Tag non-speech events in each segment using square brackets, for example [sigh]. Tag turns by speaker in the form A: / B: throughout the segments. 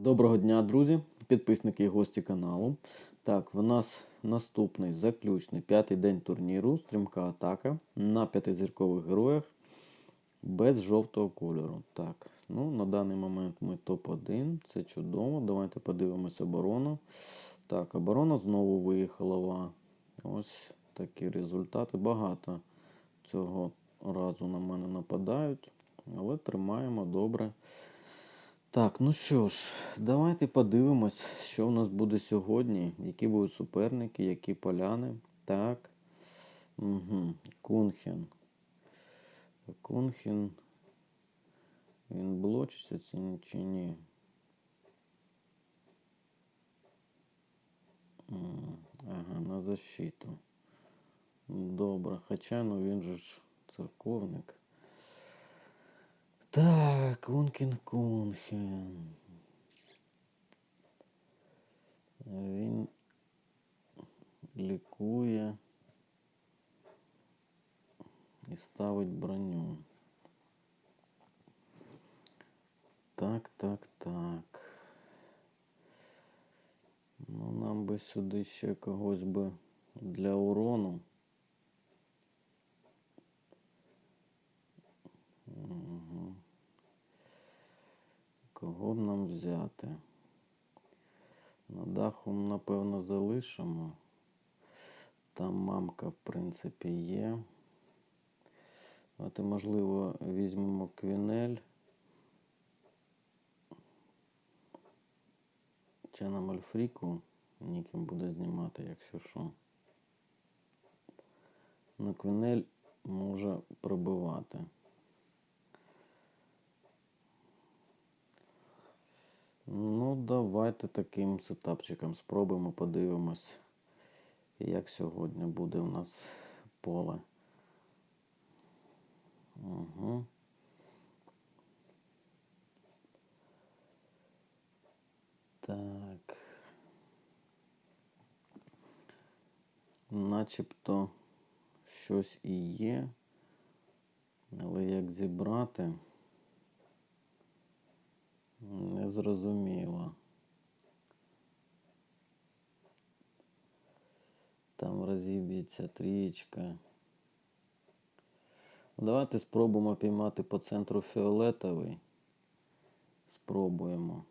A: Доброго дня, друзі, підписники і гості каналу. Так, в нас наступний заключний п'ятий день турніру, стрімка атака на п'ятизіркових героях без жовтого кольору. Так, ну на даний момент ми топ-1, це чудово. Давайте подивимось оборону. Так, оборона знову виїхала. Ось такі результати. Багато цього разу на мене нападають, але тримаємо добре. Так, ну що ж, давайте подивимось, що в нас буде сьогодні, які будуть суперники, які поляни. Так. Угу. Кунхен. Кунхен. Він блочиться чи ні? Ага, на защиту. Добре. Хоча ну він же ж церковник. Так, Кункін Кунхен. Він лікує і ставить броню. Так, так, так. Ну, нам би сюди ще когось би для урону. Кого б нам взяти? На даху, напевно, залишимо. Там мамка, в принципі, є. Давайте, можливо, візьмемо квінель. Чи нам Альфріку ніким буде знімати, якщо що. Ну, квінель може пробивати. Ну, давайте таким сетапчиком спробуємо, подивимось, як сьогодні буде у нас поле. Угу. Так. Начебто щось і є, але як зібрати? Не зрозуміло. Там розіб'ється трієчка. Давайте спробуємо піймати по центру фіолетовий. Спробуємо.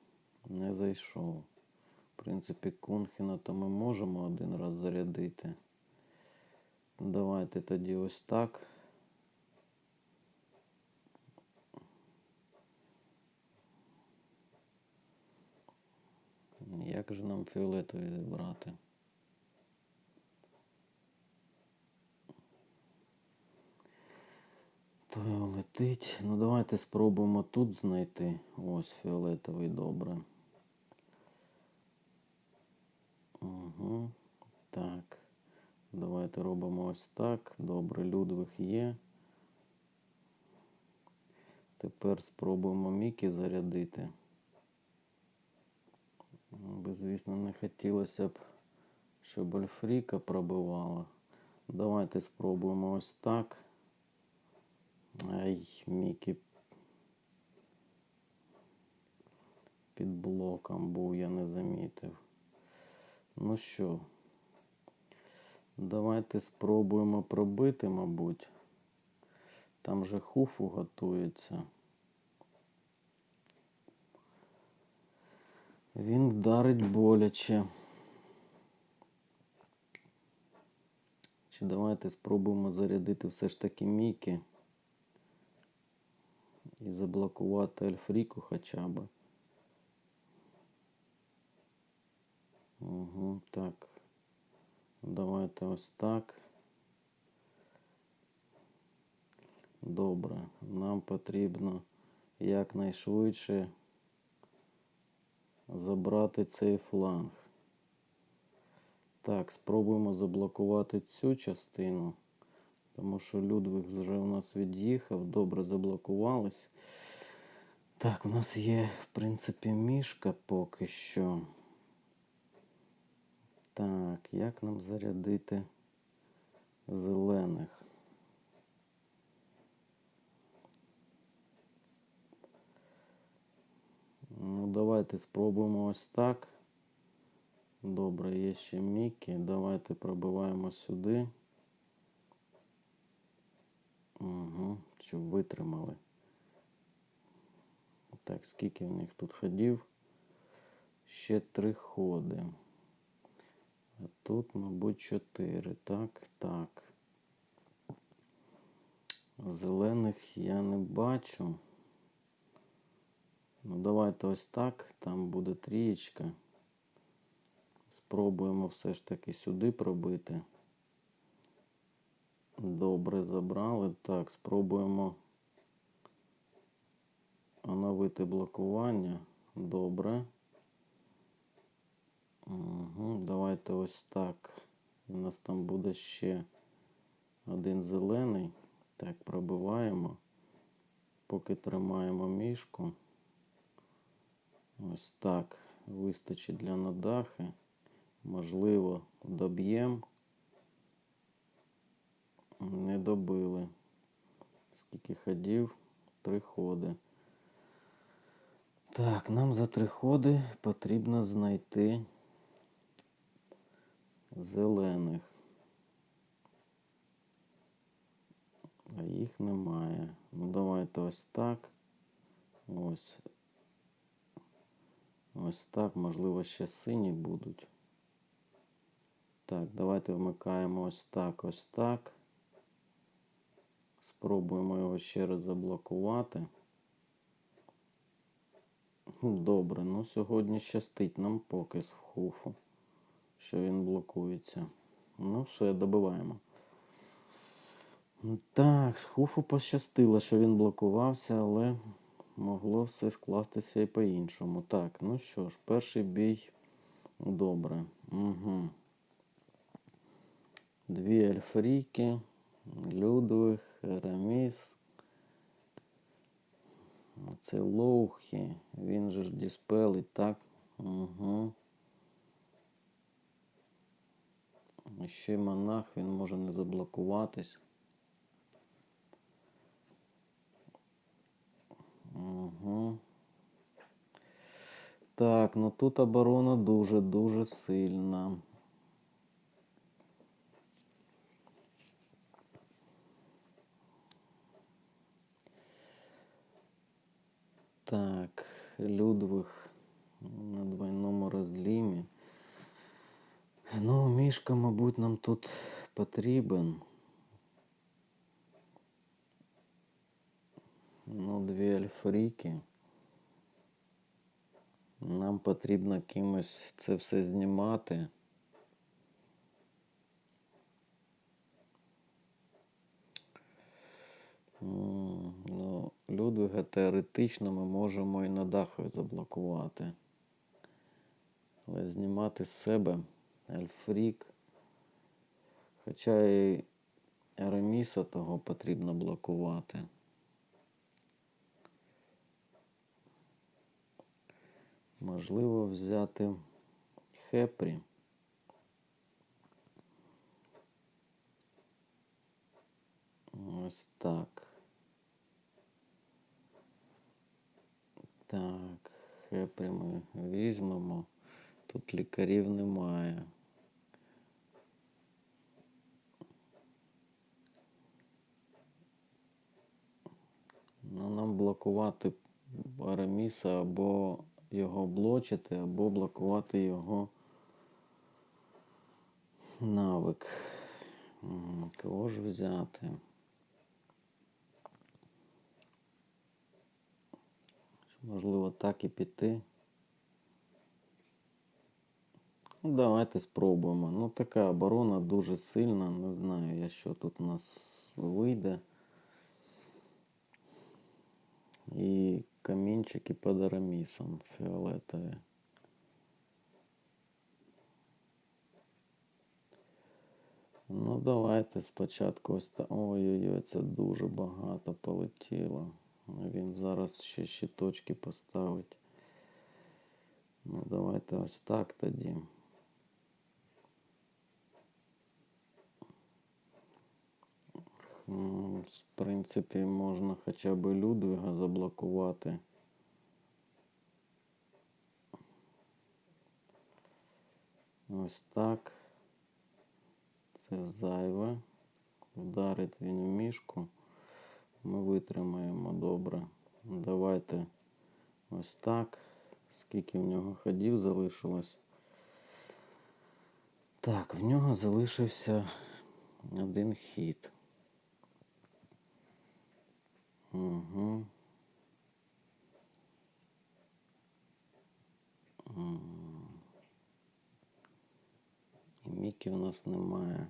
A: Не зайшов. В принципі, Кунхена то ми можемо один раз зарядити. Давайте тоді ось так. Як же нам фіолетові зібрати? То летить. Ну давайте спробуємо тут знайти. Ось фіолетовий добре. Угу. Так. Давайте робимо ось так. Добре, Людвиг є. Тепер спробуємо Мікі зарядити. Би, звісно, не хотілося б, щоб Альфріка пробивала. Давайте спробуємо ось так. Ай, Мікі під блоком був, я не замітив. Ну що, давайте спробуємо пробити, мабуть. Там же хуфу готується. Він вдарить боляче. Чи давайте спробуємо зарядити все ж таки Мікі і заблокувати Альфріку хоча б. Угу, так. Давайте ось так. Добре. Нам потрібно якнайшвидше забрати цей фланг. Так, спробуємо заблокувати цю частину, тому що Людвиг вже у нас від'їхав, добре заблокувались. Так, у нас є, в принципі, мішка поки що. Так, як нам зарядити зелених? Ну, давайте спробуємо ось так. Добре, є ще Мікі. Давайте пробиваємо сюди. Угу, щоб витримали. Так, скільки в них тут ходів? Ще три ходи. А тут, мабуть, чотири. Так, так. Зелених я не бачу. Ну, давайте ось так. Там буде трієчка. Спробуємо все ж таки сюди пробити. Добре, забрали. Так, спробуємо оновити блокування. Добре. Угу, давайте ось так. У нас там буде ще один зелений. Так, пробиваємо. Поки тримаємо мішку. Ось так. Вистачить для надахи. Можливо, доб'ємо. Не добили. Скільки ходів? Три ходи. Так, нам за три ходи потрібно знайти зелених. А їх немає. Ну давайте ось так. Ось. Ось так. Можливо, ще сині будуть. Так, давайте вмикаємо ось так, ось так. Спробуємо його ще раз заблокувати. Добре, ну сьогодні щастить нам поки з хуфу, що він блокується. Ну, все, добиваємо. Так, з хуфу пощастило, що він блокувався, але могло все скластися і по-іншому. Так, ну що ж, перший бій добре. Угу. Дві ельфріки, Людвиг, Реміс. Це Лоухі. Він же ж діспелить, так? Угу. Ще монах, він може не заблокуватись. Угу. Так, ну тут оборона дуже-дуже сильна. Так, Людвиг на двойному розлімі. Ну, мішка, мабуть, нам тут потрібен. Ну, дві альфріки. Нам потрібно кимось це все знімати. Ну, Людвига теоретично ми можемо і на даху заблокувати. Але знімати з себе Альфрік. Хоча і Араміса того потрібно блокувати. Можливо, взяти Хепрі. Ось так. Так, Хепрі ми візьмемо. Тут лікарів немає. Ну, нам блокувати Араміса або його блочити, або блокувати його навик. Кого ж взяти? Можливо, так і піти. Ну, давайте спробуємо. Ну, така оборона дуже сильна. Не знаю, я що тут у нас вийде. І камінчики під арамісом фіолетові. Ну, давайте спочатку ось та. Ой-ой-ой, це дуже багато полетіло. Він зараз ще щиточки поставить. Ну, давайте ось так тоді. Ну, в принципі, можна хоча б Людвіга заблокувати. Ось так. Це зайве. Вдарить він в мішку. Ми витримаємо добре. Давайте ось так. Скільки в нього ходів залишилось. Так, в нього залишився один хід. Угу. І Мікі в нас немає.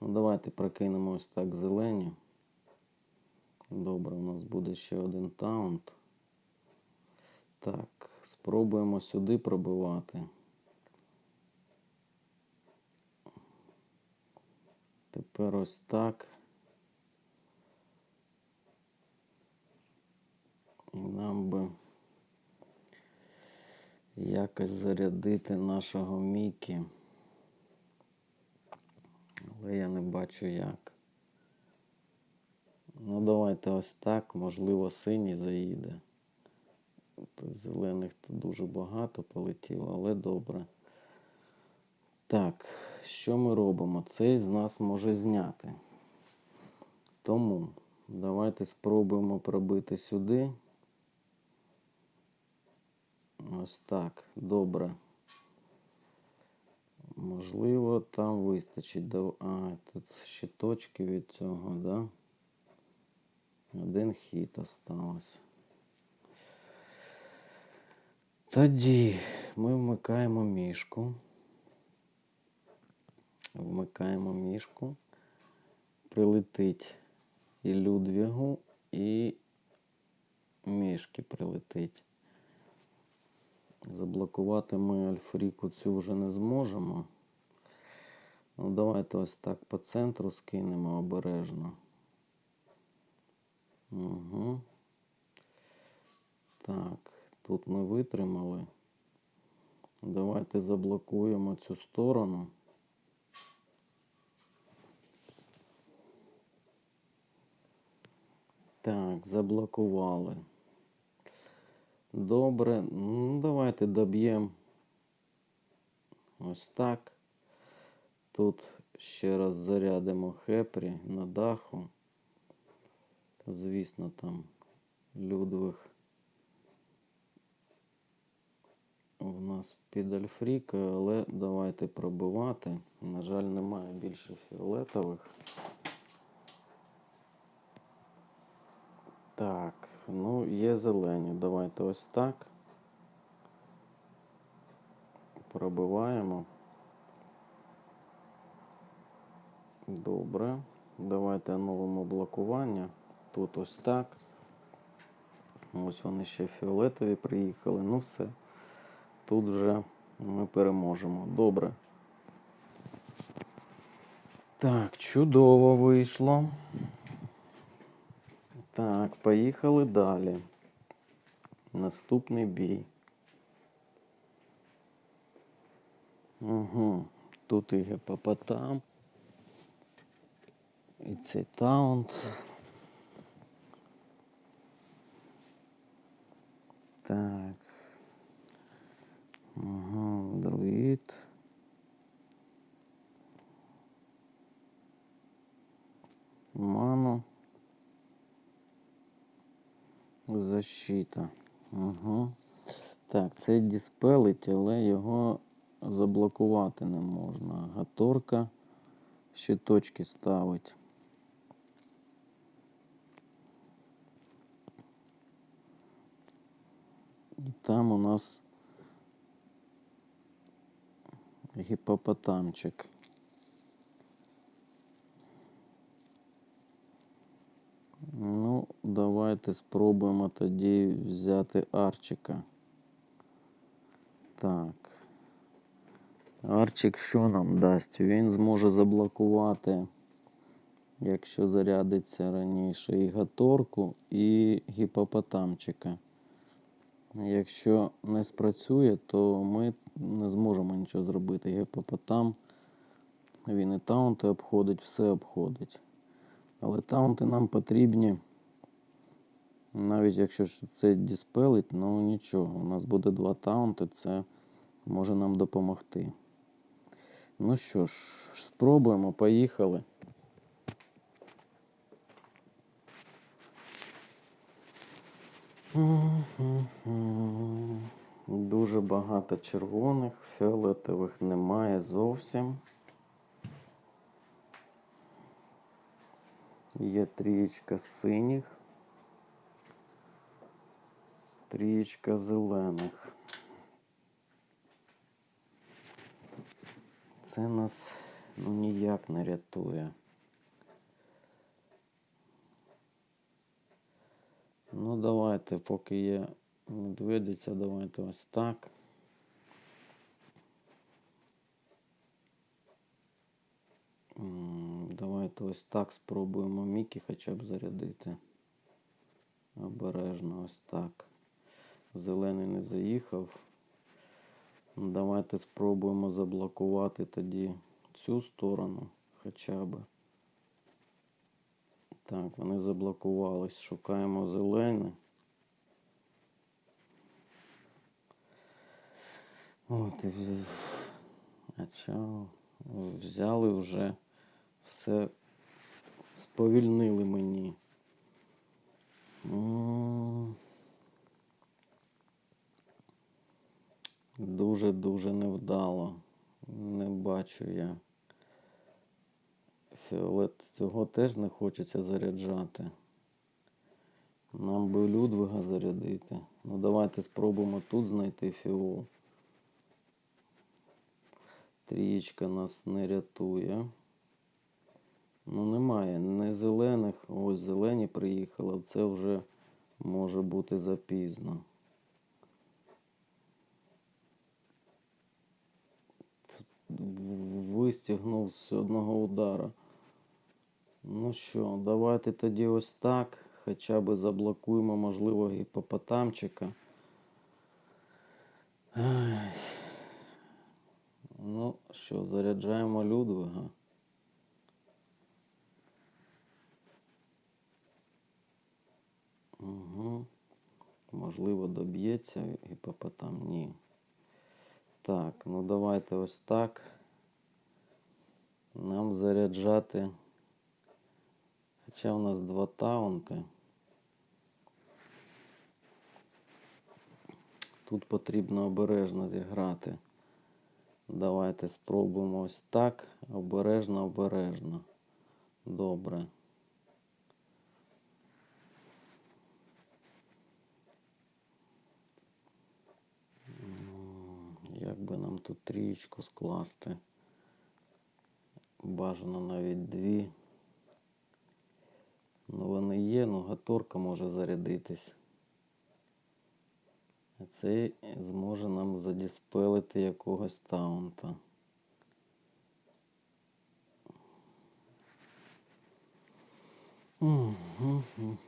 A: Ну, давайте прокинемо ось так зелені. Добре, у нас буде ще один таунт. Так, спробуємо сюди пробивати. Тепер ось так. І нам би якось зарядити нашого Мікі. Але я не бачу як. Ну, давайте ось так. Можливо, синій заїде. Зелених тут дуже багато полетіло, але добре. Так, що ми робимо? Цей з нас може зняти. Тому давайте спробуємо пробити сюди. Ось так, добре. Можливо, там вистачить. А, тут ще точки від цього, да? Один хід осталось. Тоді ми вмикаємо мішку. Вмикаємо мішку. Прилетить і Людвігу, і мішки прилетить. Заблокувати ми альфріку цю вже не зможемо. Ну, давайте ось так по центру скинемо обережно. Угу. Так, тут ми витримали. Давайте заблокуємо цю сторону. Так, заблокували. Добре, ну, давайте доб'ємо ось так. Тут ще раз зарядимо хепрі на даху. Звісно, там Людвиг у нас під альфрікою, але давайте пробивати. На жаль, немає більше фіолетових. Так, ну є зелені. Давайте ось так. Пробиваємо. Добре. Давайте оновимо блокування. Тут ось так. Ось вони ще фіолетові приїхали. Ну все. Тут вже ми переможемо. Добре. Так, чудово вийшло. Так, поїхали далі. Наступний бій. Угу. Тут і гепопотам. І цей таунт. Так. Ага, друїд. Ману. Защита. Угу. Так, цей диспелить, але його заблокувати не можна. Гаторка ще точки ставить. І там у нас гіпопотамчик. Ну, давайте спробуємо тоді взяти Арчика. Так. Арчик що нам дасть? Він зможе заблокувати, якщо зарядиться раніше, і Гаторку, і гіпопотамчика. Якщо не спрацює, то ми не зможемо нічого зробити. Гіпопотам, він і таунти обходить, все обходить. Але таунти нам потрібні Навіть якщо це діспелить, ну нічого. У нас буде два таунти, це може нам допомогти. Ну що ж, спробуємо, поїхали. Дуже багато червоних, фіолетових немає зовсім. Є трієчка синіх, трієчка зелених. Це нас ну, ніяк не рятує. Ну, давайте, поки є медведиця, давайте ось так. М, Давайте ось так спробуємо Мікі хоча б зарядити. Обережно ось так. Зелений не заїхав. Давайте спробуємо заблокувати тоді цю сторону хоча б. Так, вони заблокувались. Шукаємо зелене. От і вз- а чого? Взяли вже все сповільнили мені. Дуже-дуже невдало. Не бачу я. Фіолет цього теж не хочеться заряджати. Нам би Людвига зарядити. Ну давайте спробуємо тут знайти фіол. Трієчка нас не рятує. Ну немає не зелених. Ось зелені приїхали. Це вже може бути запізно. Вистягнув з одного удара. Ну що, давайте тоді ось так. Хоча б заблокуємо, можливо, гіпопотамчика. Ну що, заряджаємо Людвига. Угу. Можливо, доб'ється гіпопотам. Ні. Так, ну давайте ось так. Нам заряджати. Хоча у нас два таунти. Тут потрібно обережно зіграти. Давайте спробуємо ось так. Обережно, обережно. Добре. М, Як би нам тут трієчку скласти? Бажано навіть дві. Ну вони є, ну гаторка може зарядитись. А цей зможе нам задіспелити якогось таунта. Мгм-гм-гм-гм.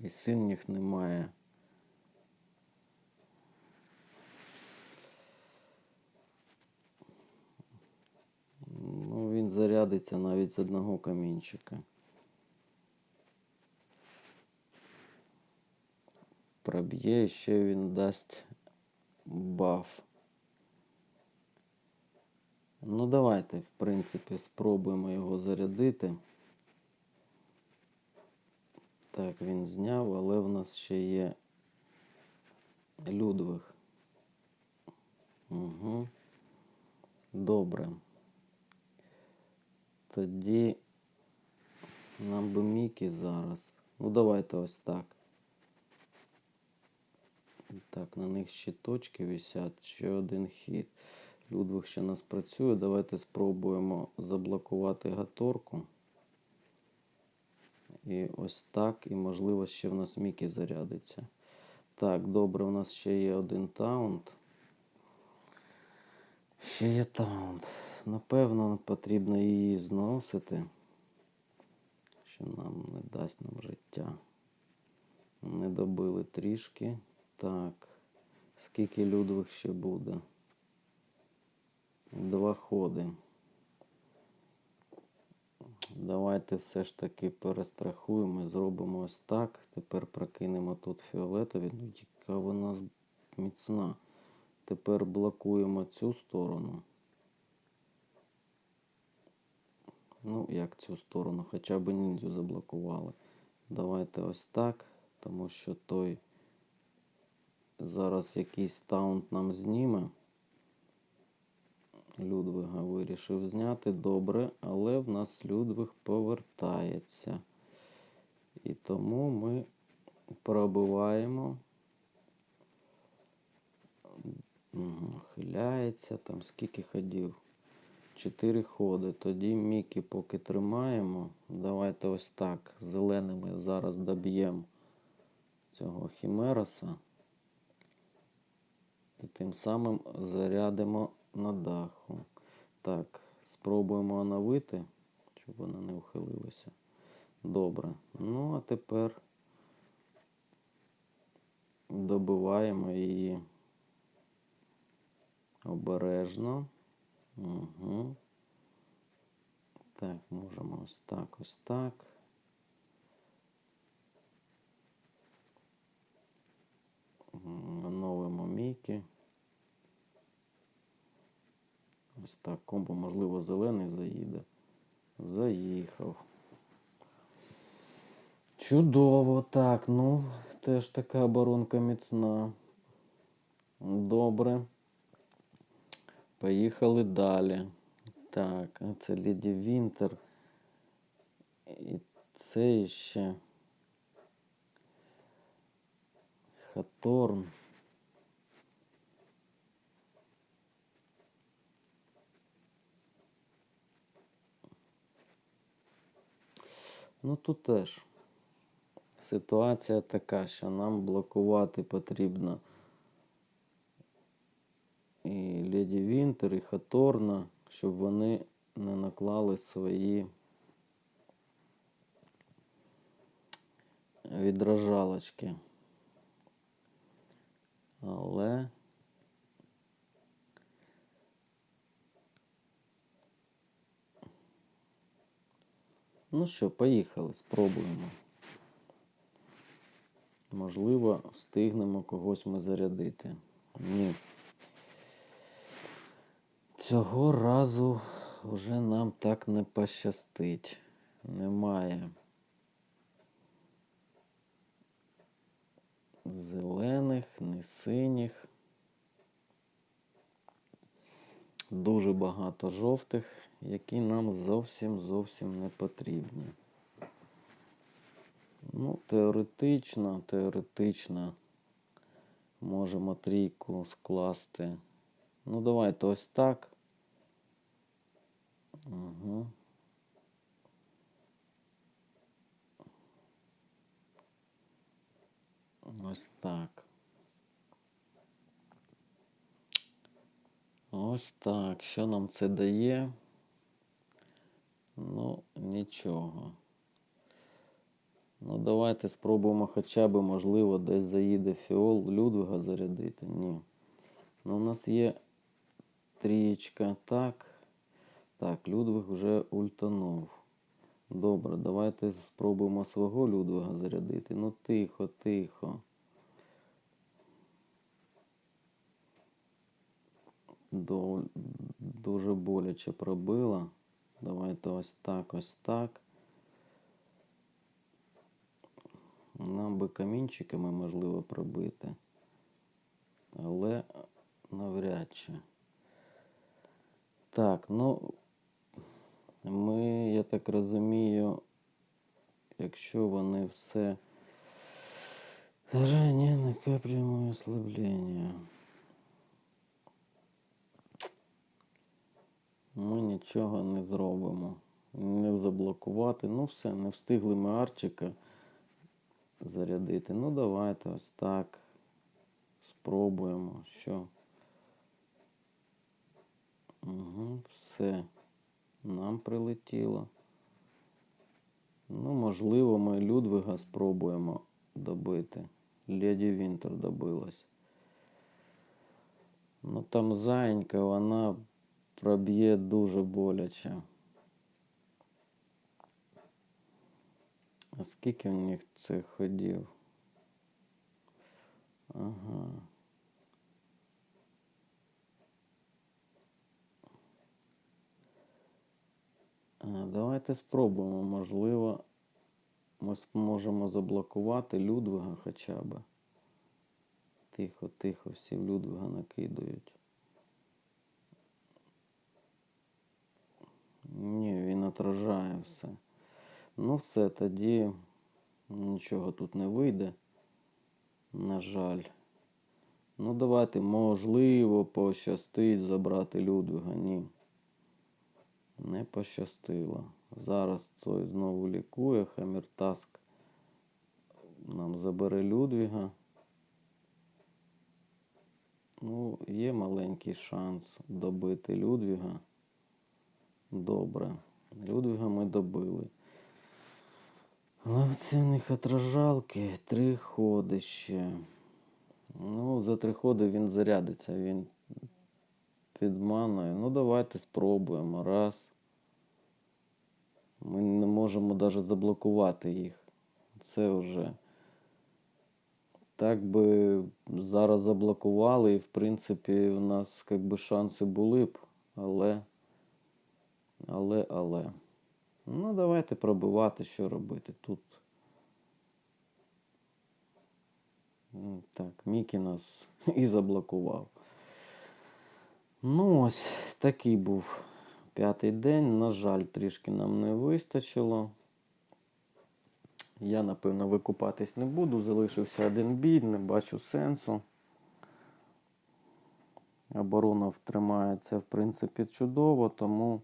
A: І синіх немає. Ну, він зарядиться навіть з одного камінчика. Проб'є, ще він дасть баф. Ну, давайте, в принципі, спробуємо його зарядити. Так, він зняв, але в нас ще є Людвиг. Угу. Добре. Тоді нам би Мікі зараз. Ну, давайте ось так. Так, на них ще точки висять, ще один хід. Людвиг ще нас працює. Давайте спробуємо заблокувати гаторку. І ось так. І можливо ще в нас Мікі зарядиться. Так, добре, у нас ще є один таунт. Ще є таунт. Напевно, потрібно її зносити. Що нам не дасть нам життя. Не добили трішки. Так. Скільки Людвиг ще буде? Два ходи. Давайте все ж таки перестрахуємо зробимо ось так. Тепер прокинемо тут фіолетові. Ну, яка вона міцна. Тепер блокуємо цю сторону. Ну, як цю сторону, хоча б ніндзю заблокували. Давайте ось так, тому що той зараз якийсь таунт нам зніме. Людвига вирішив зняти добре, але в нас Людвиг повертається. І тому ми пробиваємо. Хиляється там скільки ходів. Чотири ходи. Тоді Мікі поки тримаємо. Давайте ось так. Зеленими зараз доб'ємо цього Хімероса. І тим самим зарядимо на даху. Так, спробуємо оновити, щоб вона не ухилилася. Добре. Ну, а тепер добиваємо її обережно. Угу. Так, можемо ось так, ось так. Оновимо Мікі. Ось так, комбо, можливо, зелений заїде. Заїхав. Чудово, так, ну, теж така оборонка міцна. Добре. Поїхали далі. Так, а це Леді Вінтер. І це ще. Хаторн. Ну тут теж ситуація така, що нам блокувати потрібно і Леді Вінтер, і Хаторна, щоб вони не наклали свої відражалочки. Але ну що, поїхали, спробуємо. Можливо, встигнемо когось ми зарядити. Ні. Цього разу вже нам так не пощастить. Немає зелених, ні синіх. Дуже багато жовтих, які нам зовсім зовсім не потрібні. Ну, теоретично, теоретично можемо трійку скласти. Ну, давайте ось так. Угу. Ось так. Ось так. Що нам це дає? Ну, нічого. Ну, давайте спробуємо хоча б, можливо, десь заїде фіол Людвига зарядити. Ні. Ну, у нас є трієчка. Так. Так, Людвиг вже ультанув. Добре, давайте спробуємо свого Людвига зарядити. Ну, тихо, тихо. Дуже боляче пробила. Давайте ось так, ось так. Нам би камінчиками можливо пробити. Але навряд чи. Так, ну ми, я так розумію, якщо вони все. Даже не накапливаем ослаблення. Ми нічого не зробимо. Не заблокувати. Ну все, не встигли ми арчика зарядити. Ну давайте ось так. Спробуємо, що. Угу, все. Нам прилетіло. Ну, можливо, ми Людвига спробуємо добити. Леді Вінтер добилась. Ну там зайенька, вона проб'є дуже боляче. А скільки в них цих ходів? Ага. Давайте спробуємо. Можливо, ми зможемо заблокувати Людвига хоча б. Тихо, тихо, всі в Людвига накидують. Ні, він отражає все. Ну, все, тоді нічого тут не вийде. На жаль. Ну, давайте, можливо, пощастить забрати Людвига. Ні. Не пощастило. Зараз той знову лікує. Хаміртаск нам забере Людвіга. Ну, є маленький шанс добити Людвіга. Добре. Людвіга ми добили. Але оце в них отражалки, три ходи ще. Ну, за три ходи він зарядиться, він під маною. Ну, давайте спробуємо. Раз. Ми не можемо навіть заблокувати їх. Це вже. Так би зараз заблокували, і в принципі у нас як би шанси були б, але. Але, але. Ну, давайте пробивати, що робити тут. Так, Мікі нас [laughs] і заблокував. Ну, ось такий був п'ятий день. На жаль, трішки нам не вистачило. Я, напевно, викупатись не буду. Залишився один бій, не бачу сенсу. Оборона втримається, в принципі, чудово, тому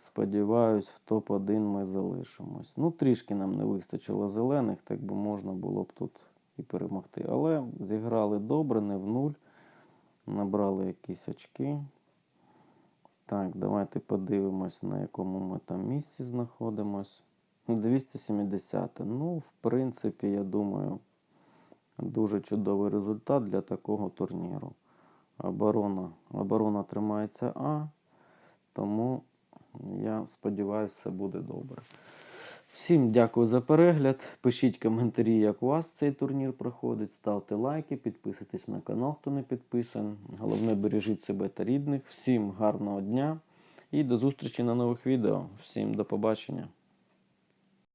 A: сподіваюсь, в топ-1 ми залишимось. Ну, трішки нам не вистачило зелених, так би можна було б тут і перемогти. Але зіграли добре, не в нуль. Набрали якісь очки. Так, давайте подивимось, на якому ми там місці знаходимось. 270. Ну, в принципі, я думаю, дуже чудовий результат для такого турніру. Оборона, оборона тримається А, тому я сподіваюся, все буде добре. Всім дякую за перегляд. Пишіть коментарі, як у вас цей турнір проходить. Ставте лайки, підписуйтесь на канал, хто не підписаний. Головне, бережіть себе та рідних. Всім гарного дня і до зустрічі на нових відео. Всім до побачення.